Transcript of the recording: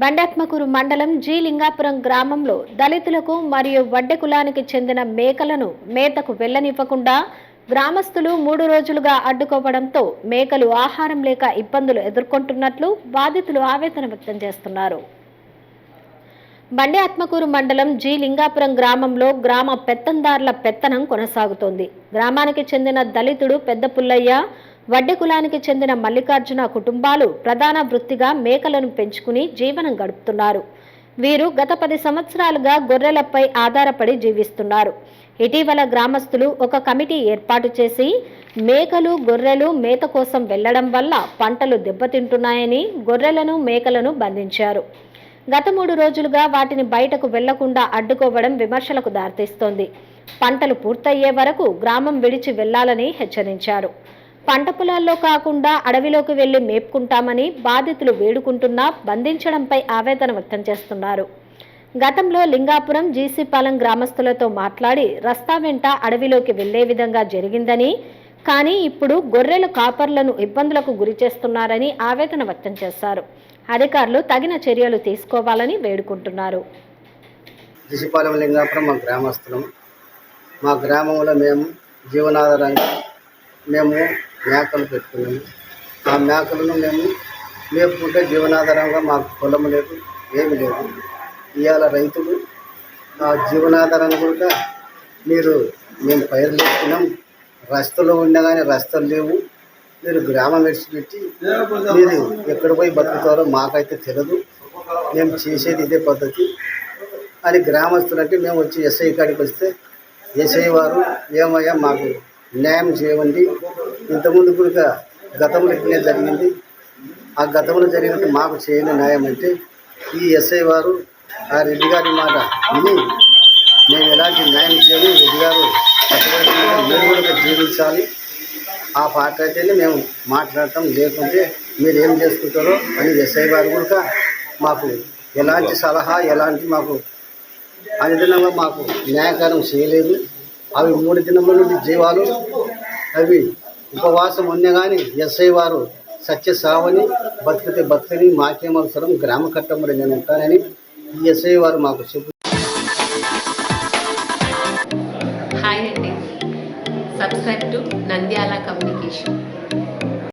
బండాత్మకూరు మండలం జి లింగాపురం గ్రామంలో దళితులకు మరియు వడ్డె కులానికి చెందిన మేకలను మేతకు వెళ్ళనివ్వకుండా గ్రామస్తులు మూడు రోజులుగా అడ్డుకోవడంతో మేకలు ఆహారం లేక ఇబ్బందులు ఎదుర్కొంటున్నట్లు బాధితులు ఆవేదన వ్యక్తం చేస్తున్నారు. బండి ఆత్మకూరు మండలం జి లింగాపురం గ్రామంలో గ్రామ పెత్తందారుల పెత్తనం కొనసాగుతోంది. గ్రామానికి చెందిన దళితుడు పెద్ద పుల్లయ్య వడ్డె కులానికి చెందిన మల్లికార్జున కుటుంబాలు ప్రధాన వృత్తిగా మేకలను పెంచుకుని జీవనం గడుపుతున్నారు. వీరు గత పది సంవత్సరాలుగా గొర్రెలపై ఆధారపడి జీవిస్తున్నారు. ఇటీవల గ్రామస్తులు ఒక కమిటీ ఏర్పాటు చేసి మేకలు గొర్రెలు మేత కోసం వెళ్ళడం వల్ల పంటలు దెబ్బతింటున్నాయని గొర్రెలను మేకలను బంధించారు. గత మూడు రోజులుగా వాటిని బయటకు వెళ్ళకుండా అడ్డుకోవడం విమర్శలకు దారితీస్తోంది. పంటలు పూర్తయ్యే వరకు గ్రామం విడిచి వెళ్ళాలని హెచ్చరించారు. పంట పొలాల్లో కాకుండా అడవిలోకి వెళ్ళి మేపుకుంటామని బాధితులు వేడుకుంటున్నా బంధించడంపై ఆవేదన వ్యక్తం చేస్తున్నారు. గతంలో లింగాపురం జీసీపాలెం గ్రామస్తులతో మాట్లాడి రస్తా వెంట అడవిలోకి వెళ్ళే విధంగా జరిగిందని కానీ ఇప్పుడు గొర్రెల కాపర్లను ఇబ్బందులకు గురి చేస్తున్నారని ఆవేదన వ్యక్తం చేశారు. అధికారులు తగిన చర్యలు తీసుకోవాలని వేడుకుంటున్నారు. దిశపాలెం లింగాపురం మా గ్రామస్తులం. మా గ్రామంలో మేము జీవనాధారంగా మేము మేకలు పెట్టుకున్నాము. ఆ మేకలను మేము మేపుకుంటే జీవనాధారంగా మాకు పొలం లేదు ఏమి లేదు. ఇవాళ రైతులు ఆ జీవనాధారం కూడా మీరు మేము పైరు వేసుకున్నాం రస్తలో ఉన్నా కానీ రస్తలు లేవు. మీరు గ్రామం విడిచిపెట్టి మీరు ఎక్కడ పోయి బతుకుతారో మాకైతే తెలియదు మేము చేసేది ఇదే పద్ధతి. అని గ్రామస్తులు అంటే మేము వచ్చి ఎస్ఐ కాడికి వస్తే ఎస్ఐ వారు ఏమయ్యా మాకు న్యాయం చేయమండి ఇంతకుముందు కూడా గతంలో ఇట్లనే జరిగింది. ఆ గతంలో జరిగినట్టు మాకు చేయని న్యాయం అంటే ఈ ఎస్ఐ వారు ఆ రెడ్డి గారి మాట విని మేము ఎలాంటి న్యాయం చేయము రెడ్డి గారు మీరు కూడా జీవించాలి. ఆ పాట అయితేనే మేము మాట్లాడటం లేకుంటే మీరు ఏం చేసుకుంటారో అని ఎస్ఐ గారు కూడా మాకు ఎలాంటి సలహా ఎలాంటి మాకు అనుదినంగా మాకు న్యాయకారం చేయలేదు. అవి మూడు దినముల నుండి జీవాలు అవి ఉపవాసం ఉన్నా కానీ ఎస్ఐ వారు సత్య సావని బతికితే బతుకని మాకేమవసరం గ్రామ కట్టములు నేను ఉంటానని ఎస్ఐ వారు మాకు చెప్పు హాయ్ అండి. Subscribe to Nandyala communication.